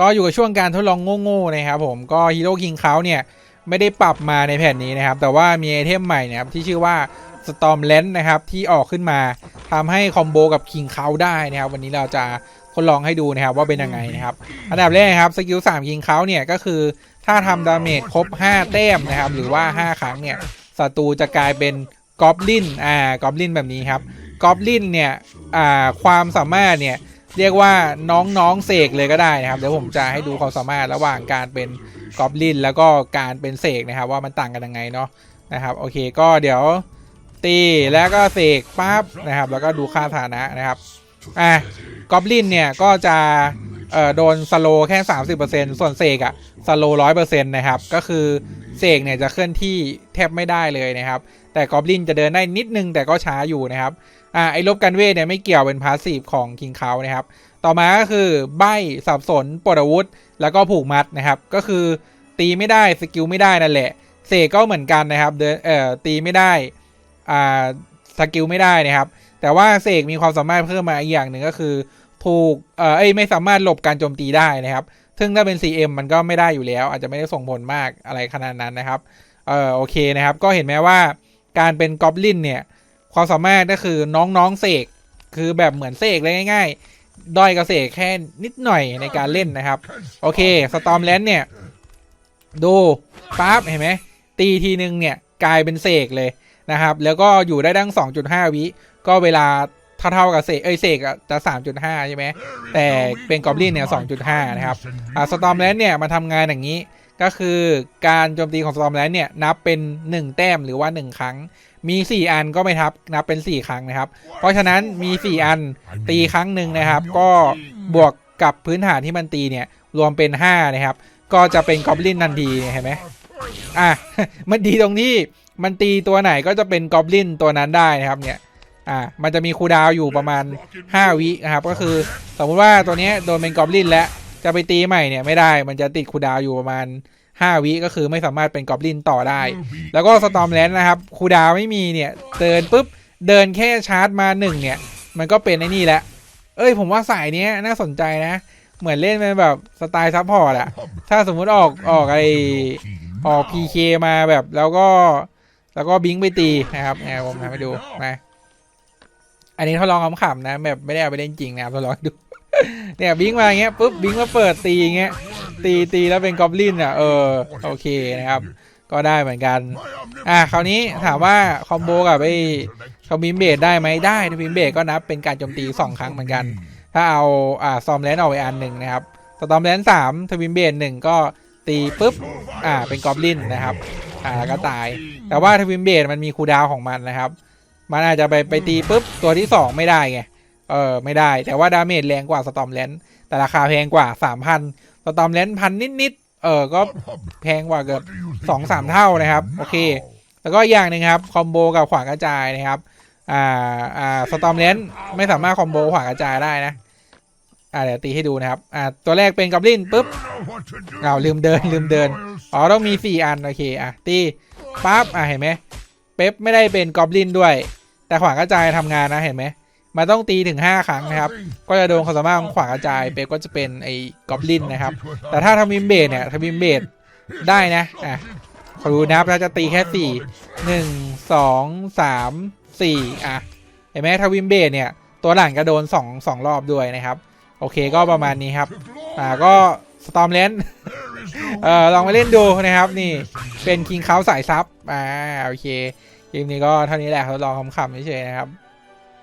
ก็อยู่กับช่วงการทดลองโง่ๆนะครับผมก็ฮีโร่คิงเขาเนี่ยไม่ได้ปรับมาในแผ่นนี้นะครับ แต่ว่ามีไอเทมใหม่นะครับที่ชื่อว่า Storm l e n นะครับที่ออกขึ้นมาทำให้คอมโบกับคิงเขาได้นะครับวันนี้เราจะทดลองให้ดูนะครับว่าเป็นยังไงนะครับอันดับแรกครับสกิล3คิงเขาเนี่ยก็คือถ้าทำดาเมจครบ 5 แต้มนะครับหรือว่า 5 ครั้งเนี่ยศัตรูจะกลายเป็นกอบลินอ่ากอบลินแบบนี้ครับกอบลินเนี่ยอ่าความสามารถเนี่ย เรียกว่าน้องๆเสกเลยก็ได้นะครับ เดี๋ยวผมจะให้ดูความสามารถระหว่างการเป็นกอบลินแล้วก็การเป็นเสกนะครับ ว่ามันต่างกันยังไงเนาะนะครับ โอเคก็เดี๋ยวตีแล้วก็เสกปั๊บนะครับ แล้วก็ดูค่าฐานะนะครับอะกอบลินเนี่ยก็จะ เอ่อโดนสโลแค่ 30%ส่วนเสกอะสโลร้อยเปอร์เซ็นต์นะครับ ก็คือเสกเนี่ยจะเคลื่อนที่แทบไม่ได้เลยนะครับ แต่กอบลินจะเดินได้นิดนึงแต่ก็ช้าอยู่นะครับอ่าไอ้ลบกันเวทเนี่ยไม่เกี่ยวเป็นพาสซีฟของคิงเขานะครับ ต่อมาก็คือใบสับสนปลดอาวุธ แล้วก็ผูกมัดนะครับ ก็คือตีไม่ได้สกิลไม่ได้นั่นแหละเสกก็เหมือนกันนะครับเดินเอ่อตีไม่ได้อ่าสกิลไม่ได้นะครับ แต่ว่าเสกมีความสามารถเพิ่มมาอีกอย่างหนึ่งก็คือ ผูกเอ่อเอ้ยไม่สามารถหลบการโจมตีได้นะครับ ซึ่งถ้าเป็น CM มันก็ไม่ได้อยู่แล้ว อาจจะไม่ได้ส่งผลมากอะไรขนาดนั้นนะครับเออโอเคนะครับ ก็เห็นไหมว่าการเป็นกอบลินเนี่ยความสามารถก็คือน้องๆเสกคือแบบเหมือนเสกเลยง่าย ๆ ด้อยกับเสกแค่นิดหน่อยในการเล่นนะครับ โอเคสตอมแลนด์เนี่ยดูปั๊บเห็นไหมตีทีนึงเนี่ยกลายเป็นเสกเลยนะครับ แล้วก็อยู่ได้ดั้ง 2.5 วิก็เวลา เท่าๆกับเสกเอ้ยเสกอะจะ3.5ใช่ไหมแต่เป็นกอบลินเนี่ย2.5นะครับอ่าสตอมแลนด์เนี่ยมาทำงานอย่างนี้ ก็คือการโจมตีของสตอมแลนด์เนี่ยนับเป็น 1 แต้มหรือว่า 1 ครั้ง มี 4 อันก็ไม่ทับนับเป็น 4 ครั้งนะครับ เพราะฉะนั้นมี 4 อันตีครั้งหนึ่งนะครับ ก็บวกกับพื้นฐานที่มันตีเนี่ยรวมเป็น5นะครับ ก็จะเป็นกอบลินทันทีเห็นไหมอะมันดีตรงที่มันตีตัวไหนก็จะเป็นกอบลินตัวนั้นได้นะครับเนี่ย อะมันจะมีคูดาวอยู่ประมาณ 5 วินะครับ ก็คือสมมุติว่าตัวเนี้ยโดนเป็นกอบลินแล้วจะไปตีใหม่เนี่ยไม่ได้มันจะติดคูดาวอยู่ประมาณ 5 วิก็คือไม่สามารถเป็นกอบลินต่อได้ แล้วก็สตอมแลนด์นะครับคูดาวไม่มีเนี่ยเดินปุ๊บเดินแค่ชาร์จมาหนึ่งเนี่ย มันก็เป็นไอ้นี่แหละ เอ้ยผมว่าสายเนี้ยน่าสนใจนะ เหมือนเล่นเป็นแบบสไตล์ซัพพอร์ตอะถ้าสมมุติออกออกไอออก PK มาแบบแล้วก็ แล้วก็บิงไปตีนะครับแอบผมทำให้ดูนะ อันนี้ทดลองขำๆนะ แบบไม่ได้เอาไปเล่นจริงนะครับทดลองดูเนี่ยบิงมาอย่างเงี้ยปุ๊บบิงมาเปิดตีอย่างเงี้ยตีตีแล้วเป็นกอบลินอะเออโอเคนะครับ ก็ได้เหมือนกัน อะคราวนี้ถามว่าคอมโบกับไอ้ทวิมเบดได้ไหมได้ทวิมเบดก็นับเป็นการโจมตีสองครั้งเหมือนกัน ถ้าเอาอ่าซอมแลนออกไปอันหนึ่งนะครับสตอมแลนสามทวิมเบดหนึ่งก็ตีปุ๊บอ่าเป็นกอบลินนะครับอ่าแล้วก็ตาย แต่ว่าทวิมเบดมันมีคูดาวของมันนะครับ มันอาจจะไปไปตีปุ๊บตัวที่สองไม่ได้ไง เออไม่ได้ แต่ว่าดาเมจแรงกว่าสตอมแลนแต่ราคาแพงกว่าสามพันสตอมแลนพันนิดๆ เออก็แพงกว่าเกือบสองสามเท่านะครับ โอเค แล้วก็อีกอย่างหนึ่งครับคอมโบกับขวางกระจายนะครับ อ่า อ่าสตอมเลนไม่สามารถคอมโบขวางกระจายได้นะอ่าเดี๋ยวตีให้ดูนะครับ อ่า ตัวแรกเป็นกอบลินปุ๊บเอาลืมเดินลืมเดิน อ๋อ ต้องมีสี่อัน โอเค อะ ตีปั๊บ อะ เห็นไหม เป๊ปไม่ได้เป็นกอบลินด้วย แต่ขวางกระจายทำงานนะเห็นไหมมันต้องตีถึง 5 ครั้งนะครับ ก็จะโดนความสามารถของขวางกระจายเป๊ปก็จะเป็นไอ้กอบลินนะครับ แต่ถ้าทำวิมเบดเนี่ยทำวิมเบดได้นะอะขอดูนะครับเราจะตีแค่สี่หนึ่งสองสามสี่อะเห็นไหมทวิมเบดเนี่ย ตัวหลังก็โดนสองสองรอบด้วยนะครับ โอเคก็ประมาณนี้ครับ อ่าก็สตอมเลนเอ่อลองไปเล่นดูนะครับ นี่เป็นคิงเขาสายซับอ่าโอเค เกมนี้ก็เท่านี้แหละทดลองคำๆเฉยๆนะครับ